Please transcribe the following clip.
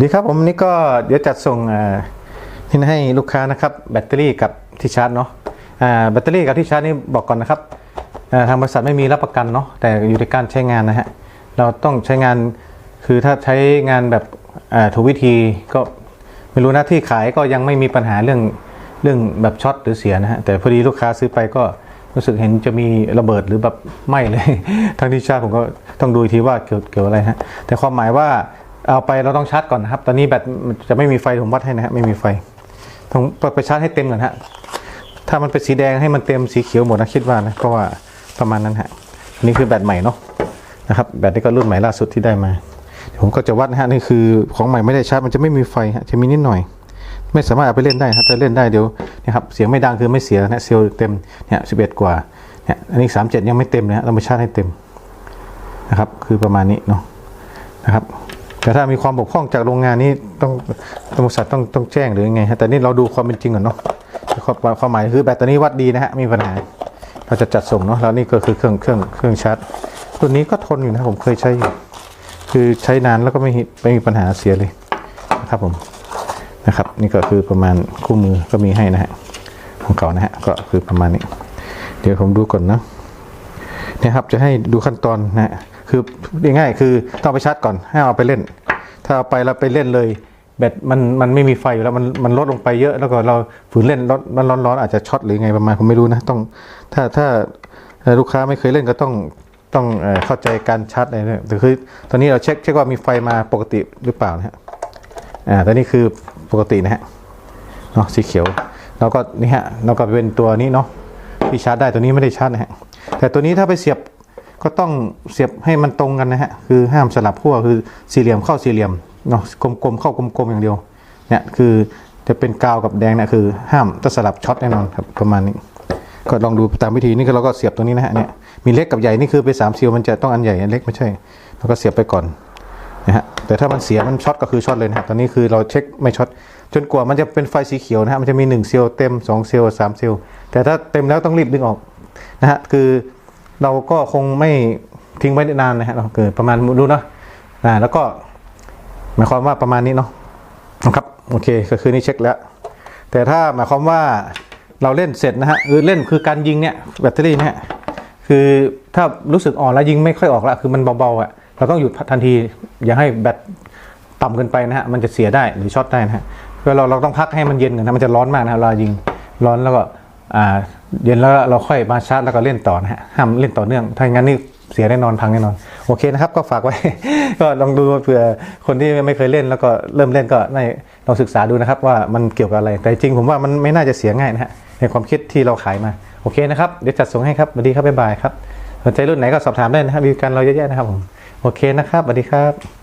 ดีครับผมนี่ก็เดี๋ยวจัดส่งอ่าที่ให้ลูกค้านะครับแบตเตอรี่กับที่ชาร์จเนาะแบตเตอรี่กับที่ชาร์จนี่บอกก่อนนะครับทางบริษัทไม่มีรับประกันเนาะแต่อยู่ในการใช้งานนะฮะเราต้องใช้งานคือถ้าใช้งานแบบถูกวิธีก็ไม่รู้นะที่ขายก็ยังไม่มีปัญหาเรื่องเรื่องแบบช็อตหรือเสียนะฮะแต่พอดีลูกค้าซื้อไปก็รู้สึกเห็นจะมีระเบิดหรือแบบไหม้เลยทางที่ชาร์จผมก็ต้องดูทีว่าเกี่ยวเกี่ยวอะไรฮะแต่ความหมายว่า เอาไปเราต้องชาร์จก่อนนะครับ ตอนนี้แบตจะไม่มีไฟผมวัดให้นะฮะไม่มีไฟต้องไปชาร์จให้เต็มก่อนฮะถ้ามันเป็นสีแดงให้มันเต็มสีเขียวหมดนะคิดว่านะเพราะว่าประมาณนั้นฮะนี่คือแบตใหม่เนาะนะครับแบตนี่ก็รุ่นใหม่ล่าสุดที่ได้มาผมก็จะวัดนะฮะนี่คือของใหม่ไม่ได้ชาร์จมันจะไม่มีไฟฮะจะมีนิดหน่อย ไม่สามารถเอาไปเล่นได้ครับถ้าเล่นได้เดี๋ยวนะครับเสียงไม่ดังคือไม่เสียนะเซลล์เต็มเนี่ยสิบเอ็ดกว่าเนี่ยอันนี้สามเจ็ดยังไม่เต็มเลยฮะเราไปชาร์จให้เต็มนะครับคือประมาณนี้เนาะนะครับ แต่ถ้ามีความบกพร่องจากโรงงานนี้ต้องบริษัทต้องต้องแจ้งหรือยังไงฮะแต่นี่เราดูความเป็นจริงก่อนเนาะความความหมายคือแบตตัวนี้วัดดีนะฮะไม่มีปัญหาเราจะจัดส่งเนาะแล้วนี่ก็คือเครื่องเครื่องเครื่องชาร์จตัวนี้ก็ทนอยู่นะผมเคยใช้อยู่คือใช้นานแล้วก็ไม่ไม่มีปัญหาเสียเลยนะครับผมนะครับ นี่ก็คือประมาณคู่มือก็มีให้นะฮะของเก่านะฮะก็คือประมาณนี้ เดี๋ยวผมดูก่อนนะนี่ยครับจะให้ดูขั้นตอนนะฮะ คือง่ายๆคือต้องเอาไปชาร์จก่อนให้เอาไปเล่น ถ้าเอาไปแล้วไปเล่นเลย แบตมันมันไม่มีไฟอยู่แล้วมันมันลดลงไปเยอะ แล้วก็เราฝืนเล่นร้อนมันร้อนๆอาจจะช็อตหรือไงประมาณผมไม่รู้นะต้องถ้าถ้าลูกค้าไม่เคยเล่นก็ต้องต้องเอ่อเข้าใจการชาร์จอะไรเนี่ยแต่คือตอนนี้เราเช็คเช็คว่ามีไฟมาปกติหรือเปล่านะฮะอ่าตอนนี้คือปกตินะฮะเนาะสีเขียวแล้วก็นี่ฮะแล้วก็เป็นตัวนี้เนาะที่ชาร์จได้ตัวนี้ไม่ได้ชาร์จนะฮะแต่ตัวนี้ถ้าไปเสียบ ก็ต้องเสียบให้มันตรงกันนะฮะคือห้ามสลับขั้วคือสี่เหลี่ยมเข้าสี่เหลี่ยมเนาะกลมๆเข้ากลมๆอย่างเดียวเนี่ยคือจะเป็นกาวกับแดงเนี่ยคือ ห้ามต้องสลับช็อตแน่นอนครับประมาณนี้ ก็ลองดูตามวิธีนี่ก็เราก็เสียบตรงนี้นะฮะเนี่ยมีเล็กกับใหญ่นี่คือไปสามซีลมันจะต้องอันใหญ่อันเล็กไม่ใช่เราก็เสียบไปก่อนนะฮะแต่ถ้ามันเสียมันช็อตก็คือช็อตเลยนะฮะตอนนี้คือเราเช็คไม่ช็อตจนกว่ามันจะเป็นไฟสีเขียวนะฮะมันจะมี1เซลล์เต็ม2เซลล์3เซลล์แต่ถ้าเต็มแล้วต้องรีบดึงออกนะฮะคือ เราก็คงไม่ทิ้งไว้นานนะฮะเราเกิดประมาณรู้เนาะอ่าแล้วก็หมายความว่าประมาณนี้เนาะนะครับโอเคก็คือนี่เช็คแล้ว แต่ถ้าหมายความว่าเราเล่นเสร็จนะฮะคือเล่นคือการยิงเนี่ยแบตเตอรี่เนี่ยคือถ้ารู้สึกอ่อนแล้วยิงไม่ค่อยออกละคือมันเบาๆอะเราต้องหยุดทันทีอย่าให้แบตต่ำเกินไปนะฮะมันจะเสียได้หรือช็อตได้นะฮะก็เราเราต้องพักให้มันเย็นก่อนนะมันจะร้อนมากนะเวลายิงร้อนแล้วก็ เย็นแล้วเราค่อยมาชาร์จแล้วก็เล่นต่อนะฮะห้ามเล่นต่อเนื่อง ถ้าอย่างนั้นนี่เสียแน่นอนพังแน่นอน โอเคนะครับ ก็ฝากไว้ ก็ลองดูเผื่อคนที่ไม่เคยเล่นแล้วก็เริ่มเล่นก็ได้ลองศึกษาดูนะครับ ว่ามันเกี่ยวกับอะไร แต่จริงผมว่ามันไม่น่าจะเสียง่ายนะฮะในความคิดที่เราขายมาโอเคนะครับเดี๋ยวจัดส่งให้ครับสวัสดีครับบ๊ายบายครับสนใจรุ่นไหนก็สอบถามได้นะครับมีกันเราเยอะแยะนะครับผมโอเคนะครับสวัสดีครับ